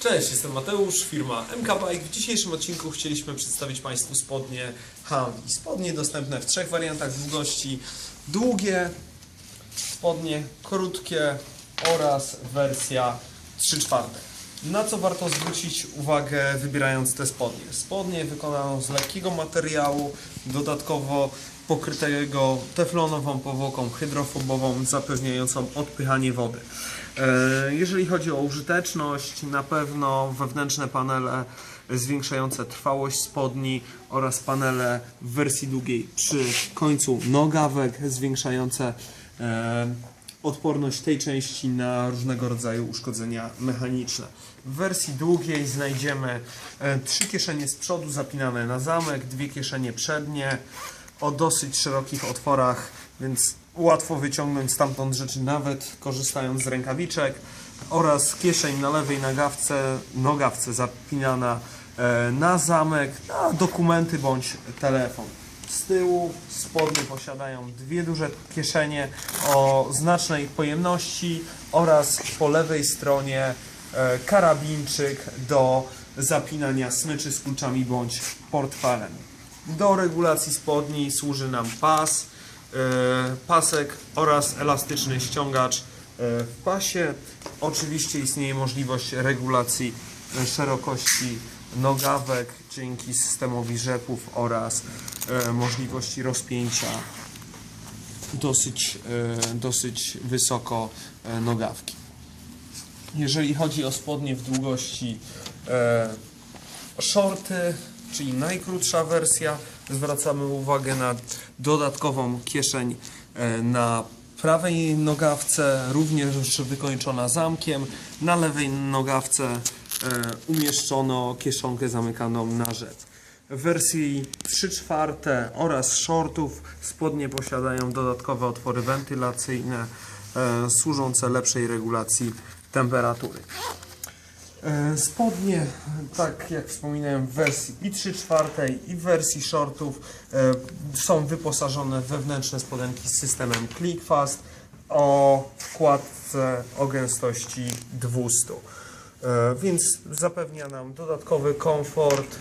Cześć, jestem Mateusz, firma MK Bike. W dzisiejszym odcinku chcieliśmy przedstawić Państwu spodnie Humvee. Spodnie dostępne w trzech wariantach długości. Długie spodnie, krótkie oraz wersja 3 czwarte. Na co warto zwrócić uwagę wybierając te spodnie? Spodnie wykonano z lekkiego materiału, dodatkowo pokrytego teflonową powłoką hydrofobową zapewniającą odpychanie wody. E, Jeżeli chodzi o użyteczność, na pewno wewnętrzne panele zwiększające trwałość spodni oraz panele w wersji długiej przy końcu nogawek zwiększające e, odporność tej części na różnego rodzaju uszkodzenia mechaniczne. W wersji długiej znajdziemy e, trzy kieszenie z przodu zapinane na zamek, dwie kieszenie przednie o dosyć szerokich otworach, więc łatwo wyciągnąć stamtąd rzeczy nawet korzystając z rękawiczek oraz kieszeń na lewej nogawce, nogawce zapinana e, na zamek, na dokumenty bądź telefon. Z tyłu spodnie posiadają dwie duże kieszenie o znacznej pojemności oraz po lewej stronie e, karabinczyk do zapinania smyczy z kluczami bądź portfelem. Do regulacji spodni służy nam pas, e, pasek oraz elastyczny ściągacz e, w pasie. Oczywiście istnieje możliwość regulacji szerokości nogawek dzięki systemowi rzepów oraz e, możliwości rozpięcia dosyć, e, dosyć wysoko e, nogawki. Jeżeli chodzi o spodnie w długości shorty, czyli najkrótsza wersja, zwracamy uwagę na dodatkową kieszeń na prawej nogawce, również wykończona zamkiem. Na lewej nogawce umieszczono kieszonkę zamykaną na rzep. W wersji 3 czwarte oraz shortów spodnie posiadają dodatkowe otwory wentylacyjne e, służące lepszej regulacji temperatury. E, Spodnie, tak jak wspominałem, w wersji i 3 czwartej i w wersji shortów e, są wyposażone wewnętrzne spodenki z systemem ClickFast o wkładce o gęstości 200. E, Więc zapewnia nam dodatkowy komfort,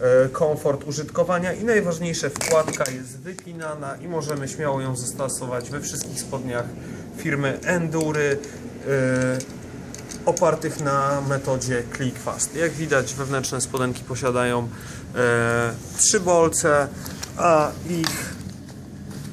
e, komfort użytkowania i najważniejsze wkładka jest wypinana i możemy śmiało ją zastosować we wszystkich spodniach firmy Endury. e, opartych na metodzie ClickFast. Jak widać wewnętrzne spodenki posiadają trzy bolce, a ich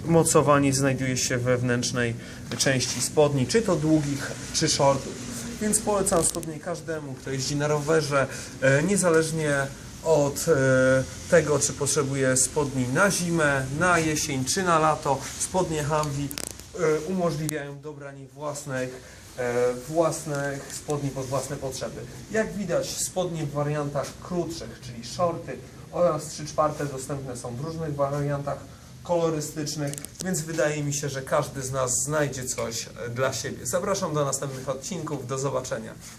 mocowanie znajduje się w wewnętrznej części spodni, czy to długich, czy shortów. Więc polecam spodnie każdemu, kto jeździ na rowerze, e, niezależnie od e, tego, czy potrzebuje spodni na zimę, na jesień, czy na lato. Spodnie Humvee e, umożliwiają dobranie własnych, własnych spodni pod własne potrzeby. Jak widać, spodnie w wariantach krótszych, czyli shorty oraz 3 czwarte dostępne są w różnych wariantach kolorystycznych, więc wydaje mi się, że każdy z nas znajdzie coś e, dla siebie. Zapraszam do następnych odcinków. Do zobaczenia.